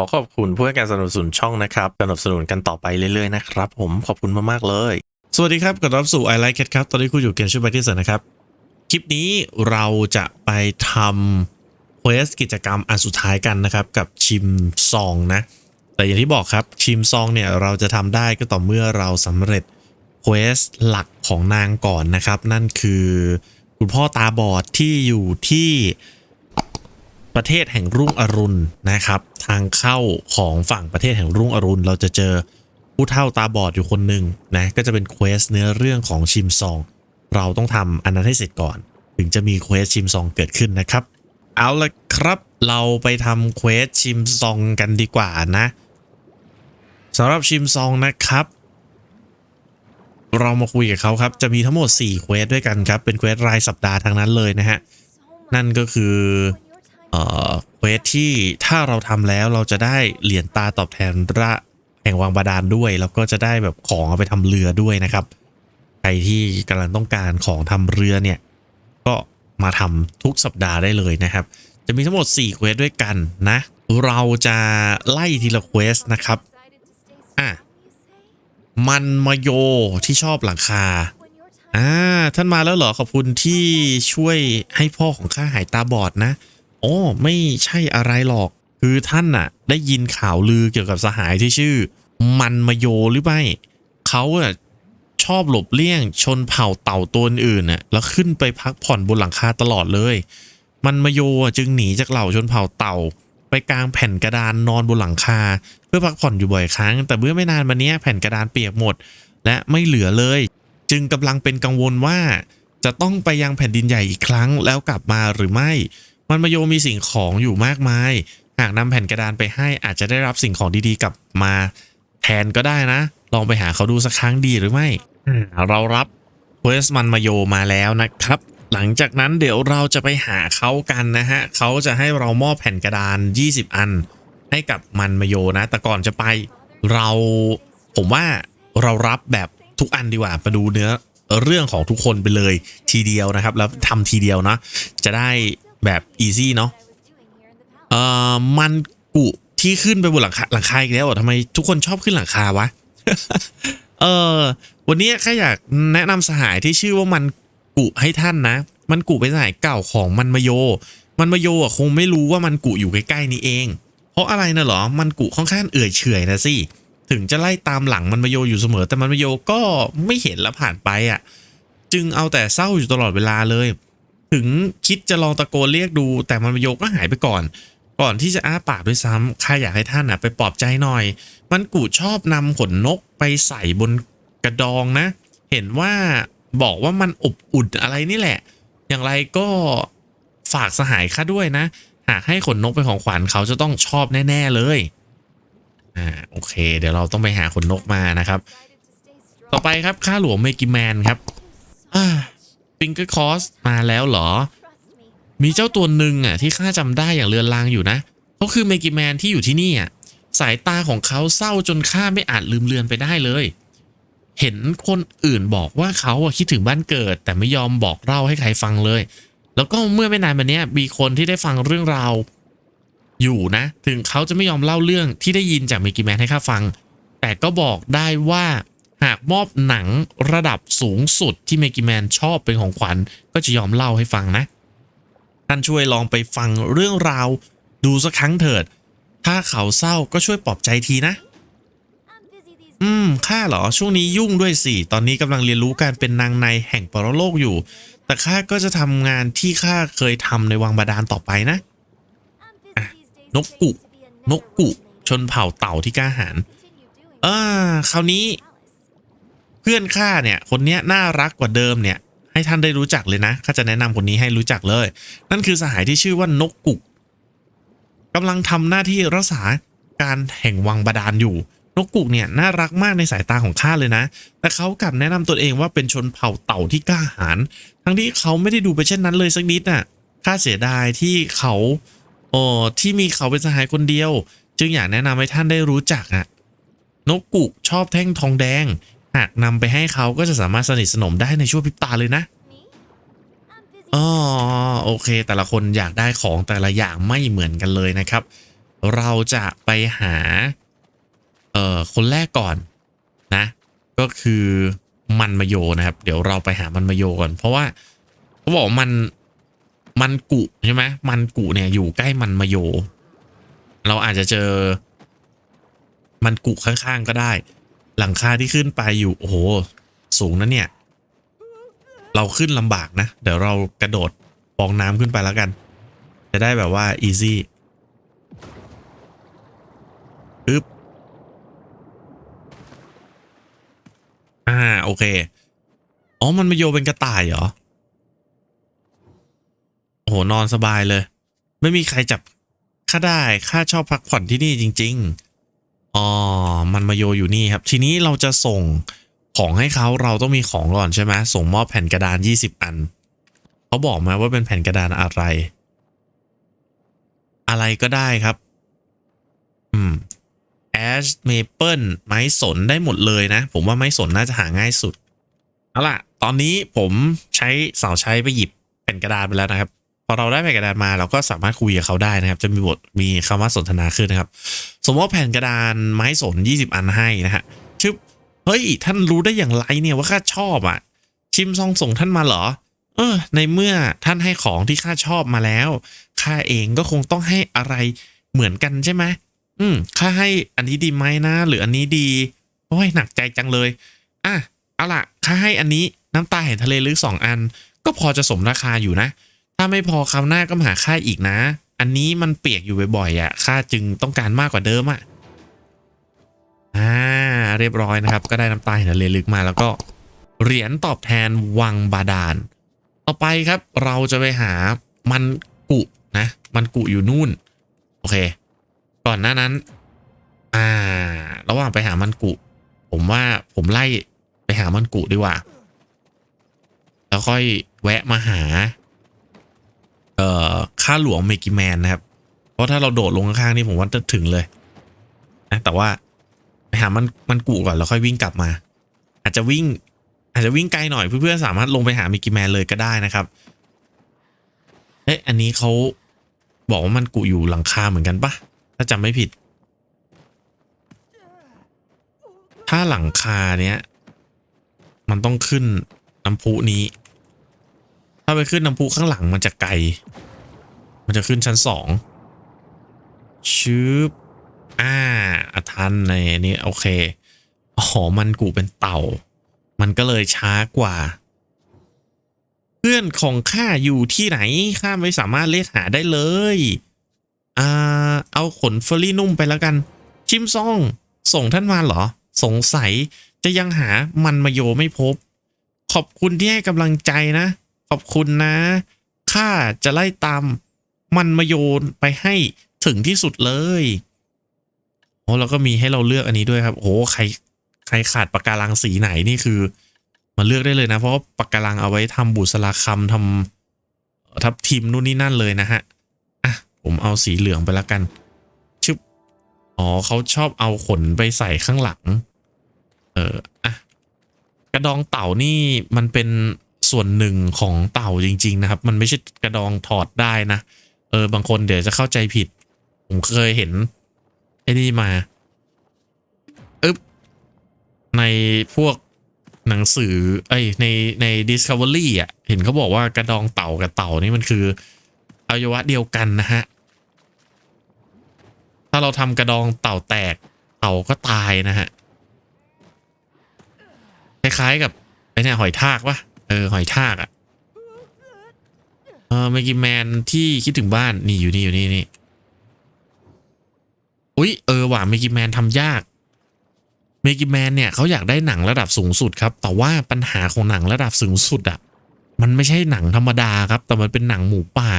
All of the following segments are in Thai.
อขอบคุณผู้ให้การสนับสนุนช่องนะครับสนับสนุนกันต่อไปเรื่อยๆนะครับผมขอบคุณมากๆเลย สวัสดีครับกลับรับสู่ i like cat ครับตอนนี้คุณอยู่เกมชื่อ b a t t l e นะครับคลิปนี้เราจะไปทำเควสกิจกรรมอันสุดท้ายกันนะครับ กับชิมซองนะแต่อย่างที่บอกครับชิมซองเนี่ยเราจะทำได้ก็ต่อเมื่อเราสำเร็จเควสหลักของนางก่อนนะครับ นั่นคือคุณพ่อตาบอดที่อยู่ที่ ประเทศแห่งรุ่งอรุณนะครับ ทางเข้าของฝั่งประเทศแห่งรุ่งอรุณ เราจะเจอผู้เฒ่าตาบอดอยู่คนหนึ่งนะก็จะเป็นเควสเนื้อเรื่องของชิมซอง เราต้องทำอันนั้นให้เสร็จก่อน ถึงจะมีเควสชิมซองเกิดขึ้นนะครับ เอาละครับเราไปทำเควสชิมซองกันดีกว่านะสำหรับชิมซองนะครับ เรามาคุยกับเขาครับ จะมีทั้งหมด4เควสด้วยกันครับ เป็นเควสรายสัปดาห์ทั้งนั้นเลยนะฮะ นั่นก็คือ เออเควสที่ถ้าเราทำแล้วเราจะได้เหรียญตาตอบแทนระแห่งวังบาดาลด้วย แล้วก็จะได้แบบของเอาไปทำเรือด้วยนะครับ ใครที่กำลังต้องการของทำเรือเนี่ย ก็มาทำทุกสัปดาห์ได้เลยนะครับ จะมีทั้งหมด4เควสด้วยกันนะ เราจะไล่ทีละเควสนะครับอะมันมาโยที่ชอบหลังคาอ่าท่านมาแล้วเหรอขอบคุณที่ช่วยให้พ่อของข้าหายตาบอดนะ โอ้ไม่ใช่อะไรหรอก คือท่านน่ะ ได้ยินข่าวลือเกี่ยวกับสหายที่ชื่อ มันมาโยหรือไม่เขาอะชอบหลบเลี่ยงชนเผ่าเต่าตัวอื่นน่ะแล้วขึ้นไปพักผ่อนบนหลังคาตลอดเลย มันมาโยจึงหนีจากเหล่าชนเผ่าเต่า ไปกลางแผ่นกระดานนอนบนหลังคา เพื่อพักผ่อนอยู่บ่อยครั้ง แต่เมื่อไม่นานมานี้แผ่นกระดานเปียกหมด และไม่เหลือเลย จึงกำลังเป็นกังวลว่า จะต้องไปยังแผ่นดินใหญ่อีกครั้งแล้วกลับมาหรือไม่ มันมาโยมีสิ่งของอยู่มากมาย หากนำแผ่นกระดานไปให้อาจจะได้รับสิ่งของดีๆกลับมาแทนก็ได้นะ ลองไปหาเขาดูสักครั้งดีหรือไม่อ่าเรารับเควสมันมาโยมาแล้วนะครับ หลังจากนั้นเดี๋ยวเราจะไปหาเขากันนะฮะเขาจะให้เรามอบแผ่นกระดาน 20 อัน ให้กับมันมาโยนะ แต่ก่อนจะไปเราผมว่าเรารับแบบทุกอันดีกว่ามาดูเนื้อเรื่องของทุกคนไปเลยทีเดียวนะครับ แล้วทำทีเดียวเนาะจะได้ แบบอีซี่เนาะเอ่อมันกุที่ขึ้นไปบนหลังคาหลังคาอีกแล้วทำไมทุกคนชอบขึ้นหลังคาวะ เออวันนี้แค่อยากแนะนำสหายที่ชื่อว่ามันกุให้ท่านนะ มันกุเป็นสหายเก่าของมันมาโย มันมาโยอะคงไม่รู้ว่ามันกุอยู่ใกล้ๆนี้เอง เพราะอะไรนะหรอ มันกุค่อนข้างเอื่อยเฉยนะสิ ถึงจะไล่ตามหลังมันมาโยอยู่เสมอ แต่มันมาโยก็ไม่เห็นแล้วผ่านไปอะ จึงเอาแต่เศร้าอยู่ตลอดเวลาเลย ถึงคิดจะลองตะโกนเรียกดู แต่มันโยก็หายไปก่อน ก่อนที่จะอ้าปากด้วยซ้ำข้าอยากให้ท่านอะไปปลอบใจหน่อย มันกูชอบนำขนนกไปใส่บนกระดองนะ เห็นว่าบอกว่ามันอบอุ่นอะไรนี่แหละ อย่างไรก็ฝากสหายข้าด้วยนะ หากให้ขนนกเป็นของขวัญเขาจะต้องชอบแน่ ๆเลย อ่าโอเค เดี๋ยวเราต้องไปหาขนนกมานะครับ ต่อไปครับข้าหลวงเมกิแมนครับอ่า ฟิงเกอร์คอสมาแล้วเหรอ มีเจ้าตัวหนึ่งอะที่ข้าจำได้อย่างเลือนลางอยู่นะเขาคือเมกิแมนที่อยู่ที่นี่อะสายตาของเขาเศร้าจนข้าไม่อาจลืมเลือนไปได้เลย เห็นคนอื่นบอกว่าเขาอะคิดถึงบ้านเกิด แต่ไม่ยอมบอกเล่าให้ใครฟังเลย แล้วก็เมื่อไม่นานมาเนี้ยมีคนที่ได้ฟังเรื่องราวอยู่นะ ถึงเขาจะไม่ยอมเล่าเรื่องที่ได้ยินจากเมกิแมนให้ข้าฟัง แต่ก็บอกได้ว่า หากมอบหนังระดับสูงสุดที่เมกิแมนชอบเป็นของขวัญ ก็จะยอมเล่าให้ฟังนะ ท่านช่วยลองไปฟังเรื่องราว ดูสักครั้งเถิด ถ้าเขาเศร้าก็ช่วยปลอบใจทีนะ อืมข้าเหรอช่วงนี้ยุ่งด้วยสิ ตอนนี้กำลังเรียนรู้การเป็นนางในแห่งปรโลกอยู่ แต่ข้าก็จะทำงานที่ข้าเคยทำในวังบาดาลต่อไปนะอะนกกุ นกกุ ชนเผ่าเต่าที่กล้าหาญเออ่าคราวนี้ พื่อนข้าเนี่ยคนนี้น่ารักกว่าเดิมเนี่ย ให้ท่านได้รู้จักเลยนะข้าจะแนะนำคนนี้ให้รู้จักเลย นั่นคือสหายที่ชื่อว่านกกุกกำลังทำหน้าที่รักษาการแห่งวังบาดาลอยู่ นกกุกเนี่ยน่ารักมากในสายตาของข้าเลยนะ แต่เขากลับแนะนำตัวเองว่าเป็นชนเผ่าเต่าที่กล้าหาญทั้งที่เขาไม่ได้ดูไปเช่นนั้นเลยสักนิดน่ะข้าเสียดายที่เขาเออที่มีเขาเป็นสหายคนเดียว จึงอยากแนะนำให้ท่านได้รู้จักอะนกกุกชอบแท่งทองแดง หากนำไปให้เขาก็จะสามารถสนิทสนมได้ในช่วงพริบตาเลยนะอ๋อโอเค แต่ละคนอยากได้ของแต่ละอย่างไม่เหมือนกันเลยนะครับ เราจะไปหา เอ่อ คนแรกก่อนนะ ก็คือมันมาโยนะครับ เดี๋ยวเราไปหามันมาโยก่อน เพราะว่าเขาบอกมันมันกุใช่ไหมมันกุเนี่ยอยู่ใกล้มันมาโย เราอาจจะเจอ มันกุข้างๆก็ได้ หลังคาที่ขึ้นไปอยู่ โอ้โห สูงนะเนี่ย เราขึ้นลำบากนะ เดี๋ยวเรากระโดดฟองน้ำขึ้นไปแล้วกัน จะได้แบบว่า easy อึ๊บอ่า โอเค อ๋อ มันมาโยเป็นกระต่ายเหรอ โอ้โห นอนสบายเลย ไม่มีใครจับข้าได้ข้าชอบพักผ่อนที่นี่จริง ๆ อ๋อ มันมาโยอยู่นี่ครับ ทีนี้เราจะส่งของให้เขาเราต้องมีของก่อนใช่ไหมส่งมอบแผ่นกระดาน 20 อัน เขาบอกมาว่าเป็นแผ่นกระดานอะไร อะไรก็ได้ครับ อืมแอชเมเปิลไม้สนได้หมดเลยนะ ผมว่าไม้สนน่าจะหาง่ายสุด เอาล่ะ ตอนนี้ผมใช้เสาใช้ไปหยิบแผ่นกระดานไปแล้วนะครับ พอเราได้แผ่นกระดานมาเราก็สามารถคุยกับเขาได้นะครับ จะมีบทมีคำว่าสนทนาขึ้นนะครับ สมมติว่าแผ่นกระดานไม้สน 20 อันให้นะฮะชึบเฮ้ย ท่านรู้ได้อย่างไรเนี่ยว่าข้าชอบอะ ชิมซองส่งท่านมาเหรอ เออ ในเมื่อท่านให้ของที่ข้าชอบมาแล้วข้าเองก็คงต้องให้อะไรเหมือนกันใช่ไหมอืมข้าให้อันนี้ดีไหมนะ หรืออันนี้ดีโอ้ยหนักใจจังเลย อะเอาละข้าให้อันนี้น้ำตาเห็นทะเลลึกสองอัน ก็พอจะสมราคาอยู่นะ ถ้าไม่พอคราวหน้าก็มาหาข้าอีกนะ อันนี้มันเปียกอยู่บ่อยๆอะข้าจึงต้องการมากกว่าเดิมอะอ่าเรียบร้อยนะครับ ก็ได้น้ำตาเห็นทะเลลึกมาแล้วก็เหรียญตอบแทนวังบาดาล ต่อไปครับเราจะไปหามันกุนะ มันกุอยู่นู่น โอเค ก่อนหน้านั้น อ่า ระหว่างไปหามันกุ ผมว่าผมไล่ไปหามันกุดีกว่า แล้วค่อยแวะมาหา เอ่อข้าหลวงเมกิแมนนะครับ เพราะถ้าเราโดดลงข้างๆนี่ผมว่าจะถึงเลยนะแต่ว่าไปหามันมันกุก่อนแล้วค่อยวิ่งกลับมา อาจจะวิ่ง อาจจะวิ่งไกลหน่อยเพื่อนๆสามารถลงไปหามิกกี้แมนเลยก็ได้นะครับเอ๊ะอันนี้เขาบอกว่ามันกุอยู่หลังคาเหมือนกันปะถ้าจำไม่ผิด ถ้าหลังคาเนี้ยมันต้องขึ้นน้ำพุนี้ ถ้าไปขึ้นน้ำพุข้างหลังมันจะไกล มันจะขึ้นชั้นสองชืบอ่าอาทันในนี้โอเคอ๋อมันกูเป็นเต่า มันก็เลยช้ากว่า เพื่อนของข้าอยู่ที่ไหนข้าไม่สามารถเรียกหาได้เลยอ่าเอาขนเฟอรี่นุ่มไปแล้วกัน ชิมซอง ส่งท่านมาเหรอ สงสัยจะยังหามันมาโยไม่พบ ขอบคุณที่ให้กำลังใจนะ ขอบคุณนะ ข้าจะไล่ตามมันมาโยนไปให้ถึงที่สุดเลยโอ้แล้วก็มีให้เราเลือกอันนี้ด้วยครับ โอ้ใครใครขาดปากการังสีไหนนี่คือ มาเลือกได้เลยนะ เพราะปากการังเอาไว้ทำบุษราคำทำทับทิมนู่นนี่นั่นเลยนะฮะอะผมเอาสีเหลืองไปแล้วกันชึบอ๋อเขาชอบเอาขนไปใส่ข้างหลัง เอออะกระดองเต่านี่มันเป็น ส่วนหนึ่งของเต่าจริง ๆ นะครับ มันไม่ใช่กระดองถอดได้นะเออบางคนเดี๋ยวจะเข้าใจผิด ผมเคยเห็นไอ้นี่มาอึ๊บในพวกหนังสือเอ้ยในใน Discovery อะ เห็นเขาบอกว่ากระดองเต่ากับเต่านี่มันคืออวัยวะเดียวกันนะฮะ ถ้าเราทำกระดองเต่าแตก เต่าก็ตายนะฮะ คล้ายๆกับไอ้เนี่ยหอยทากวะ เออหอยทากอะเออเมกิแมนที่คิดถึงบ้านนี่อยู่นี่อยู่นี่นี่อุ้ยเออว่ะเมกิแมนทำยากเมกิแมนเนี่ยเขาอยากได้หนังระดับสูงสุดครับ แต่ว่าปัญหาของหนังระดับสูงสุดอะ่ะ มันไม่ใช่หนังธรรมดาครับ แต่มันเป็นหนังหมูป่า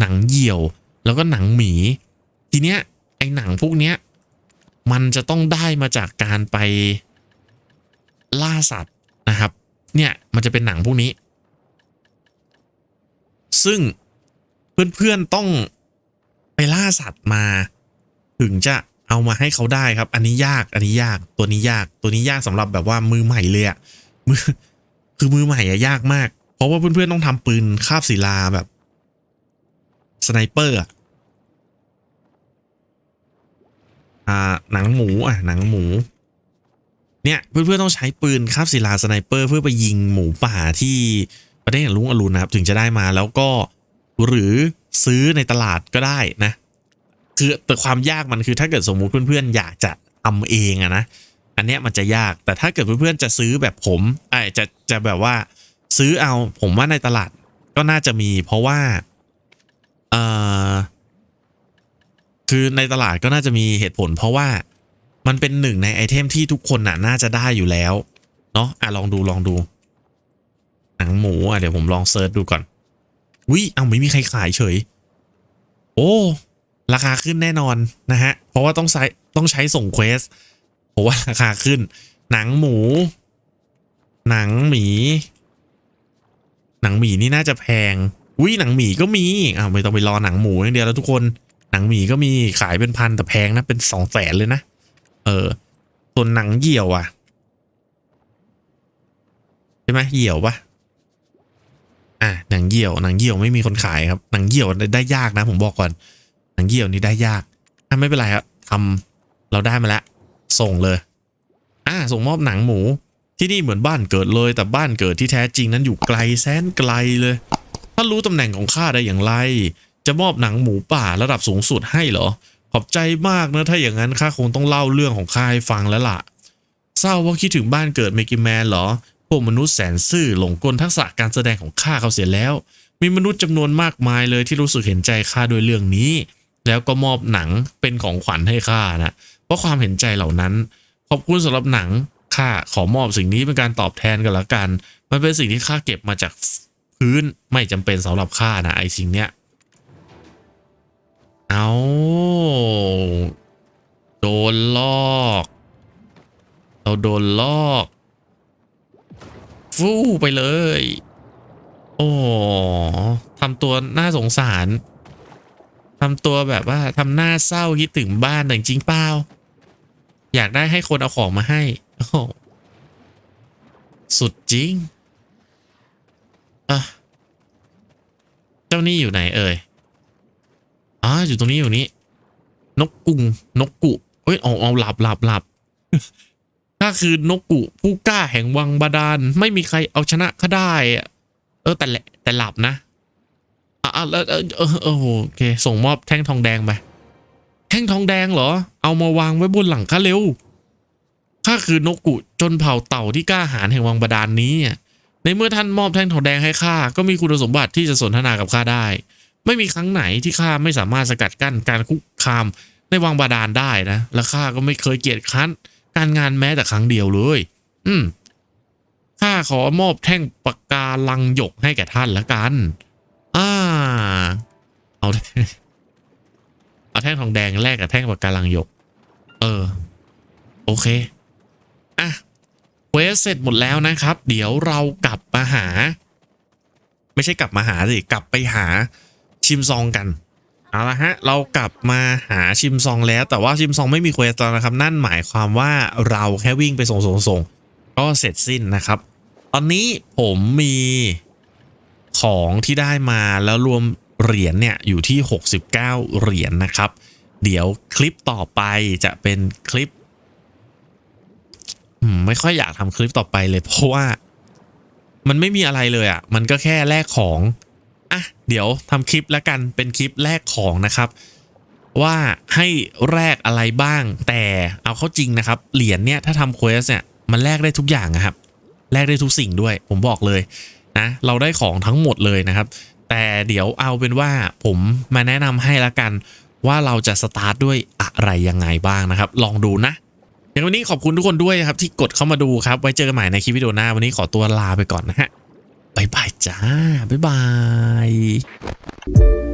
หนังเหยี่ยว แล้วก็หนังหมี ทีเนี้ยไอหนังพวกเนี้ยมันจะต้องได้มาจากการไปล่าสัตว์ เนี่ยมันจะเป็นหนังพวกนี้ ซึ่งเพื่อนๆต้องไปล่าสัตว์มา ถึงจะเอามาให้เขาได้ครับ อันนี้ยาก อันนี้ยาก ตัวนี้ยาก ตัวนี้ยากสำหรับแบบว่ามือใหม่เลยอะมือคือมือใหม่อะยากมาก เพราะว่าเพื่อนๆต้องทำปืนคาบศิลาแบบสไนเปอร์อะอ่าหนังหมูอะหนังหมู เนี่ยเพื่อนๆต้องใช้ปืนคาบศิลาสไนเปอร์เพื่อไปยิงหมูป่าที่ประเทศอย่างลุงอรุณนะครับ ถึงจะได้มาแล้วก็หรือซื้อในตลาดก็ได้นะ คือแต่ความยากมันคือถ้าเกิดสมมุติเพื่อนๆอยากจะทำเองอะนะอันเนี้ยมันจะยากแต่ถ้าเกิดเพื่อนๆจะซื้อแบบผมไอ้จะจะแบบว่าซื้อเอาผมว่าในตลาดก็น่าจะมีเพราะว่าเอ่อคือในตลาดก็น่าจะมีเหตุผล เพราะว่า มันเป็นหนึ่งในไอเทมที่ทุกคนน่ะน่าจะได้อยู่แล้ว เนาะอะลองดูลองดู หนังหมูอะเดี๋ยวผมลองเซิร์ชดูก่อนวิเอาไม่มีใครขายเฉย โอ้ ราคาขึ้นแน่นอนนะฮะ เพราะว่าต้องใช้ต้องใช้ส่งเควสผมว่าราคาขึ้น หนังหมู หนังหมี หนังหมีนี่น่าจะแพงวิหนังหมีก็มีอ้าวไม่ต้องไปรอหนังหมูอย่างเดียวแล้วทุกคน หนังหมีก็มีขายเป็นพันแต่แพงนะเป็นสองแสนเลยนะ เออส่วนหนังเหี่ยวอะใช่ไหมเหี่ยวปะอะหนังเหี่ยวหนังเหี่ยวไม่มีคนขายครับ หนังเหยี่ยวได้ยากนะ ผมบอกก่อน หนังเหี่ยวนี่ได้ยากอะไม่เป็นไรครับทำเราได้มาแล้ว ส่งเลย อ่าส่งมอบหนังหมู ที่นี่เหมือนบ้านเกิดเลย แต่บ้านเกิดที่แท้จริงนั้นอยู่ไกลแสนไกลเลย ถ้ารู้ตำแหน่งของข้าได้อย่างไร จะมอบหนังหมูป่าระดับสูงสุดให้เหรอ ขอบใจมากนะถ้าอย่างนั้นข้าคงต้องเล่าเรื่องของข้าให้ฟังแล้วล่ะเศร้าว่าคิดถึงบ้านเกิดเมกิแมนเหรอ พวกมนุษย์แสนซื่อหลงกลทักษะการแสดงของข้าเขาเสียแล้ว มีมนุษย์จำนวนมากมายเลยที่รู้สึกเห็นใจข้าด้วยเรื่องนี้ แล้วก็มอบหนังเป็นของขวัญให้ข้านะ เพราะความเห็นใจเหล่านั้น ขอบคุณสำหรับหนังข้าขอมอบสิ่งนี้เป็นการตอบแทนกันละกัน มันเป็นสิ่งที่ข้าเก็บมาจากพื้นไม่จำเป็นสำหรับข้านะไอ้สิ่งเนี้ย เอาโดนลอก เราโดนลอก ฟู่ไปเลย โอ้ทำตัวน่าสงสารทำตัวแบบว่าทำหน้าเศร้าคิดถึงบ้านแต่จริงเปล่าอยากได้ให้คนเอาของมาให้ โอ้สุดจริง อะ เจ้านี่อยู่ไหนเอ่ย อ่าอยู่ตรงนี้อยู่นี้ นกกุงนกกุเอ้ยเอาเอาหลับหลับหลับถ้าคือนกกุผู้กล้าแห่งวังบาดาลไม่มีใครเอาชนะข้าได้เออแต่แหละแต่หลับนะอะอะแล้วเออเออโอเค ส่งมอบแท่งทองแดงไปแท่งทองแดงเหรอ เอามาวางไว้บนหลังข้าเร็วข้าคือนกกุจนเผ่าเต่าที่กล้าหาญแห่งวังบาดาลนี้ในเมื่อท่านมอบแท่งทองแดงให้ข้าก็มีคุณสมบัติที่จะสนทนากับข้าได้ ไม่มีครั้งไหนที่ข้าไม่สามารถสกัดกั้นการคุกคามในวังบาดาลได้นะ และข้าก็ไม่เคยเกียจคร้านการงานแม้แต่ครั้งเดียวเลย อืมข้าขอมอบแท่งปากกาลังหยกให้แก่ท่านละกัน อ่า เอาเอาแท่งทองแดงแลกกับแท่งปากกาลังหยก เออ โอเค อะเควสเสร็จหมดแล้วนะครับ เดี๋ยวเรากลับมาหา ไม่ใช่กลับมาหาสิ กลับไปหา ชิมซองกันเอาละฮะเรากลับมาหาชิมซองแล้ว แต่ว่าชิมซองไม่มีเควสแล้วนะครับ นั่นหมายความว่าเราแค่วิ่งไปส่งส่งส่งก็เสร็จสิ้นนะครับ ตอนนี้ผมมีของที่ได้มาแล้วรวมเหรียญเนี่ยอยู่ที่ 69 เหรียญนะครับ เดี๋ยวคลิปต่อไปจะเป็นคลิปไม่ค่อยอยากทำคลิปต่อไปเลย เพราะว่า มันไม่มีอะไรเลยอะ่ะ มันก็แค่แลกของ อะเดี๋ยวทำคลิปแล้วกันเป็นคลิปแลกของนะครับ ว่าให้แลกอะไรบ้าง แต่เอาเข้าจริงนะครับ เหรียญเนี่ยถ้าทำเควสเนี่ยมันแลกได้ทุกอย่างนะครับแลกได้ทุกสิ่งด้วย ผมบอกเลยนะเราได้ของทั้งหมดเลยนะครับ แต่เดี๋ยวเอาเป็นว่าผมมาแนะนำให้ละกันว่าเราจะสตาร์ทด้วยอะไรยังไงบ้างนะครับ ลองดูนะอย่างวันนี้ขอบคุณทุกคนด้วยครับที่กดเข้ามาดูครับ ไว้เจอกันใหม่ในคลิปวิดีโอหน้า วันนี้ขอตัวลาไปก่อนนะฮะ บายบายจ้า บ๊ายบาย